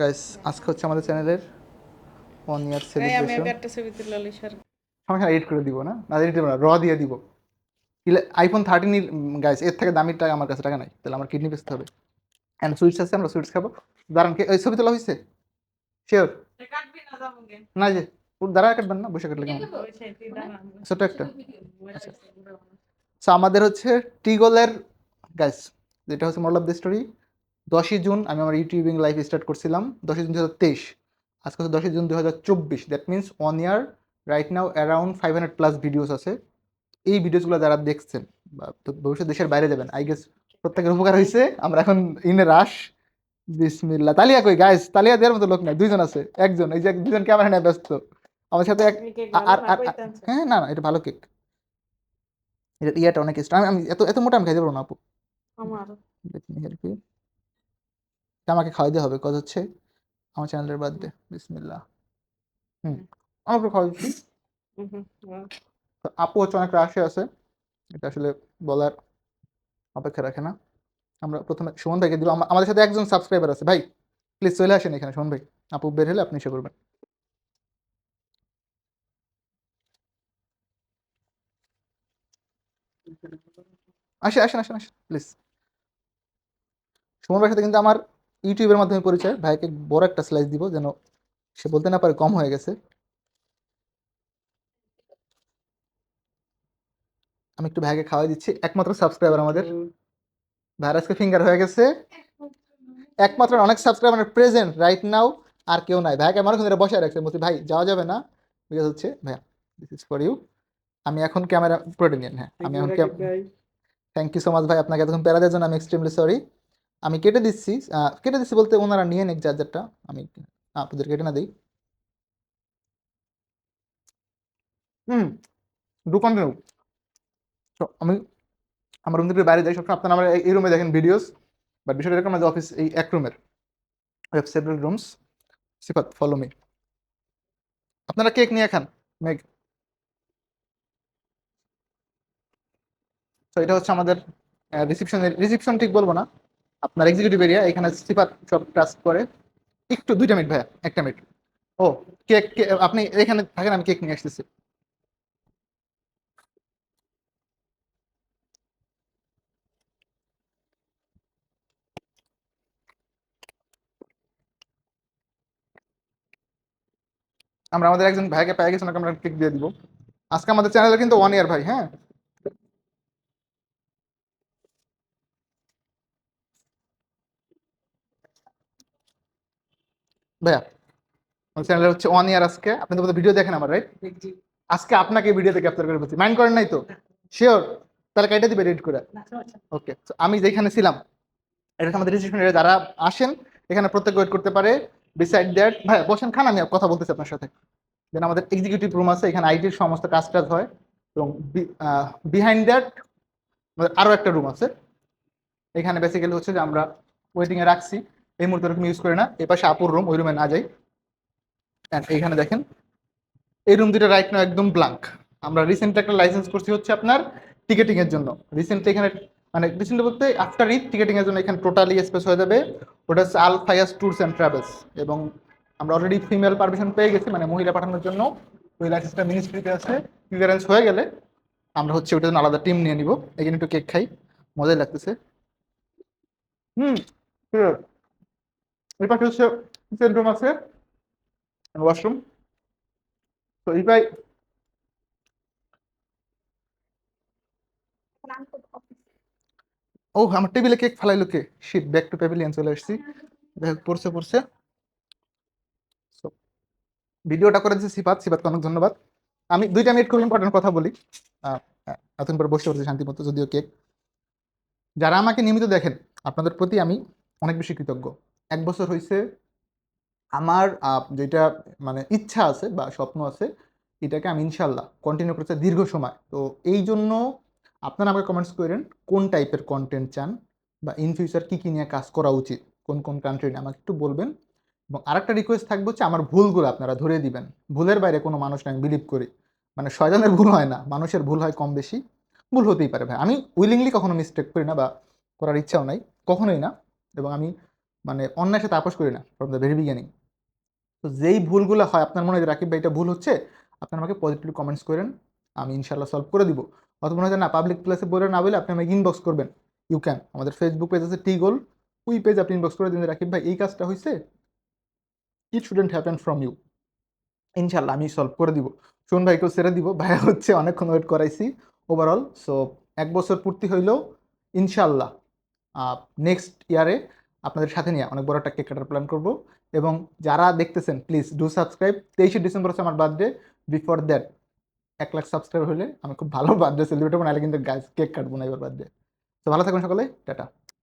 Guys আজকে হচ্ছে আমাদের চ্যানেলের ওয়ান ইয়ার সেলিব্রেশন একটা ছবি তুলে স্যার সমস্যা এডিট করে দিব না? না এডিট দিব না র দিয়ে দিব। আইফোন থার্টিন গাইস এর থেকে দামির টাকা আমার কাছে টাকা নাই তাহলে আমার কিডনি বেচতে হবে। অ্যান্ড সুইটস আছে আমরা সুইটস খাব। দাঁড়ান কে ওই ছবি তোলা হয়েছে শিওর না যে ওর দাঁড়া কাটবেন না বসে কাটলে কেমন? ছোট একটা। সো আমাদের হচ্ছে টিগলের গাইস যেটা হচ্ছে মডেল অফ দ্য স্টোরি দশই জুন আমি আমার ইউটিউবিং লাইফ স্টার্ট করছিলাম দশই জুন দু হাজার তেইশ। আজকে হচ্ছে দশই জুন দু হাজার চব্বিশ। That means one year right now around five hundred plus videos আছে। এই ভিডিওসগুলো যারা দেখছেন বা তো ভবিষ্যৎ দেশের বাইরে যাবেন আই গেস প্রত্যেকের উপকার হয়েছে আমরা এখন ইনে রাশ বিসমিল্লা তালিয়া কই গাইস তালিয়া দেওয়ার মতো লোক নাই। দুইজন আছে একজন। এই যে দুজন ক্যামেরা নিয়ে ব্যস্ত। আমার সাথে এক আর আর হ্যাঁ না না এটা ভালো কেক এটা ইয়াটা অনেক আমি এত এত মোটা আমি খাইতে পারব না আপু। আমার আমাকে খাওয়াইতে হবে। কজ হচ্ছে আমার চ্যানেলের বার্থডে বিসমিল্লাহ। হুম আমাকে খাওয়াই হুম আপু হচ্ছে অনেক রাশে আছে। এটা আসলে বলার অপেক্ষা রাখে না। আমরা প্রথমে সুমন ভাইকে দিব আমাদের সাথে একজন সাবস্ক্রাইবার আছে। ভাই প্লিজ চলে আসেন এখানে সুমন ভাই। আপু বের হলে আপনি এসে করবেন। আসেন আসেন আসেন আসেন প্লিজ সুমন ভাইয়ের সাথে কিন্তু আমার ইউটিউবের মাধ্যমে পরিচয় ভাইকে বড় একটা স্লাইস দিব যেন সে বলতে না পারে কম হয়ে গেছে। আমি একটু ভাইকে খাওয়াই দিচ্ছি একমাত্র সাবস্ক্রাইবার আমাদের। ভাইয়ের আজকে ফিঙ্গার হয়ে গেছে। একমাত্র অনেক সাবস্ক্রাইবার প্রেজেন্ট রাইট নাও আর কেউ নাই। ভাইকে আমার ওখানে বসায় রাখছে। বলছি ভাই যাওয়া যাবে না? বিকজ হচ্ছে ভাইয়া দিস ইজ ফর ইউ আমি এখন ক্যামেরা পুরোটা নিয়েন হ্যাঁ আমি এখন থ্যাংক ইউ সো মাচ ভাই। আপনাকে এতক্ষণ প্যারা দেওয়ার জন্য আমি এক্সট্রিমলি সরি আমি কেটে দিচ্ছি কেটে দিচ্ছি বলতে ওনারা নিয়ে নিক চার্জারটা আমি আপনাদের কেটে না দিই। হুম ডু কন্টিনিউ তো আমি, আমার রুম থেকে বাইরে যাই, সবসময় আপনারা আমার এই রুমে দেখেন ভিডিওস বাট বিষয়টা এরকম আমাদের অফিস এই এক রুমের have several rooms Sifat follow me আপনারা কেক নিয়ে খান মেঘ তো এটা হচ্ছে আমাদের রিসিপশনের রিসিপশন ঠিক বলব না। আপনার এক্সিকিউটিভ এরিয়া এখানে সিফাত সব ট্রাস্ট করে। একটু, দুইটা মিনিট ভাইয়া, একটা মিনিট। ও কেক আপনি এখানে থাকেন, আমি কেক নিয়ে আসতেছি। আমরা আমাদের একজন ভাইকে পেয়ে গেছি, ওনাকে আমরা কেক দিয়ে দিব। আজকে আমাদের চ্যানেলে কিন্তু ওয়ান ইয়ার ভাই হ্যাঁ? ভাইয়া আমার চ্যানেলে হচ্ছে ওয়ান ইয়ার আজকে। আপনি তো ভিডিও দেখেন আমার রাইট আজকে আপনাকে ভিডিওতে ক্যাপচার করে বলছি মাইন্ড করেন নাই তো? শিওর তাহলে কাইটা দিবে রেড করে। ওকে আমি যেখানে ছিলাম এটা আমাদের রিসিপশন যারা আসেন এখানে প্রত্যেক ওয়েট করতে পারে। বিসাইড দ্যাট ভাই বসেন খান আমি কথা বলতেছি আপনার সাথে। দেন আমাদের এক্সিকিউটিভ রুম আছে এখানে আইটির সমস্ত কাজ টাজ হয়। এবং বিহাইন্ড দ্যাট আমাদের আরও একটা রুম আছে। এখানে বেসিক্যালি হচ্ছে যে আমরা ওয়েটিংয়ে রাখছি। এই মুহূর্তে ওরকম ইউজ করি না। এই পাশে আপুর রুম ওই রুমে না যাই। অ্যান্ড এইখানে দেখেন, এই রুম দুটো রাইট নাও একদম ব্লাঙ্ক আমরা রিসেন্ট একটা লাইসেন্স করছি হচ্ছে আপনার টিকেটিং এর জন্য। রিসেন্টলি এখানে মানে রিসেন্টলি বলতে আফটার ঈদ টিকেটিং এর জন্য এখানে টোটালি স্পেস হয়ে যাবে। ওটা হচ্ছে আল ফায়াস ট্যুরস অ্যান্ড ট্রাভেলস এবং আমরা অলরেডি ফিমেল পারমিশন পেয়ে গেছি মানে মহিলা পাঠানোর জন্য। ওই লাইসেন্সটা মিনিস্ট্রিতে আছে। ক্লিয়ারেন্স হয়ে গেলে আমরা হচ্ছে ওটার জন্য আলাদা টিম নিয়ে নিব। এখানে একটু কেক খাই। মজাই লাগতেছে। হুম। এই পাশে হচ্ছে কিচেন আছে ওয়াশরুম তো এই পাই ও আমার টেবিলে কেক ফালাইলো কে? শিট ব্যাক টু প্যাভিলিয়ন চলে আসছি। দেখ পড়ছে পড়ছে। ভিডিওটা করে দিচ্ছে সিফাত সিফাতকে অনেক ধন্যবাদ। আমি দুইটা মিনিট খুব ইম্পর্টেন্ট কথা বলি। আহ, পরে বসে পড়ছি শান্তি মতো যদিও কেক যারা আমাকে নিয়মিত দেখেন আপনাদের প্রতি আমি অনেক বেশি কৃতজ্ঞ। এক বছর হয়েছে আমার যেটা মানে ইচ্ছা আছে বা স্বপ্ন আছে, এটাকে আমি ইনশাল্লাহ কন্টিনিউ করতে দীর্ঘ সময়। তো এই জন্য আপনারা আমাকে কমেন্টস করেন, কোন টাইপের কন্টেন্ট চান বা ইন ফিউচার কী কী নিয়ে কাজ করা উচিত, কোন কোন কান্ট্রি নিয়ে আমাকে একটু বলবেন। এবং আরেকটা রিকোয়েস্ট থাকবে হচ্ছে আমার ভুলগুলো আপনারা ধরে দিবেন। ভুলের বাইরে কোনো মানুষ না আমি বিলিভ করি। মানে শয়তানের ভুল হয় না, মানুষের ভুল হয় কম বেশি। ভুল হতেই পারে ভাই। আমি উইলিংলি কখনো মিস্টেক করি না বা করার ইচ্ছাও নাই, কখনোই না। এবং আমি মানে অন্যায়ের সাথে আপোষ করি না ফ্রম দ্য ভেরি বিগিনিং তো যেই ভুলগুলো হয়, আপনার মনে হয় রাকিব ভাই, এটা ভুল হচ্ছে? আপনার আমাকে পজিটিভ কমেন্টস করেন, আমি ইনশাল্লাহ সলভ করে দিব। অত মনে হয় না পাবলিক প্লেসে বলে না বলে আপনি আমাকে ইনবক্স করবেন। ইউ ক্যান আমাদের ফেসবুক পেজ আছে টি গোল ওই পেজ আপনি ইনবক্স করে দিন রাকিব ভাই, এই কাজটা হয়েছে it shouldn't happen from you ইনশাল্লাহ আমি সলভ করে দিব। শোন ভাইকেও সেরে দিব। ভাইয়া হচ্ছে অনেকক্ষণ ওয়েট করাইছি ওভারঅল সো এক বছর পূর্তি হইলেও ইনশাল্লাহ নেক্সট ইয়ারে আপনাদের সাথে নিয়ে অনেক বড় একটা কেক কাটার প্ল্যান করব। এবং যারা দেখতেছেন প্লিজ ডু সাবস্ক্রাইব তেইশে ডিসেম্বর হচ্ছে আমার বার্থডে বিফোর দ্যাট এক লাখ সাবস্ক্রাইব হলে আমি খুব ভালো বার্থডে সেলিব্রেট করব। নাহলে কিন্তু গাছ কেক কাটবো না এবার বার্থডে তো ভালো থাকবেন সকলে। টাটা।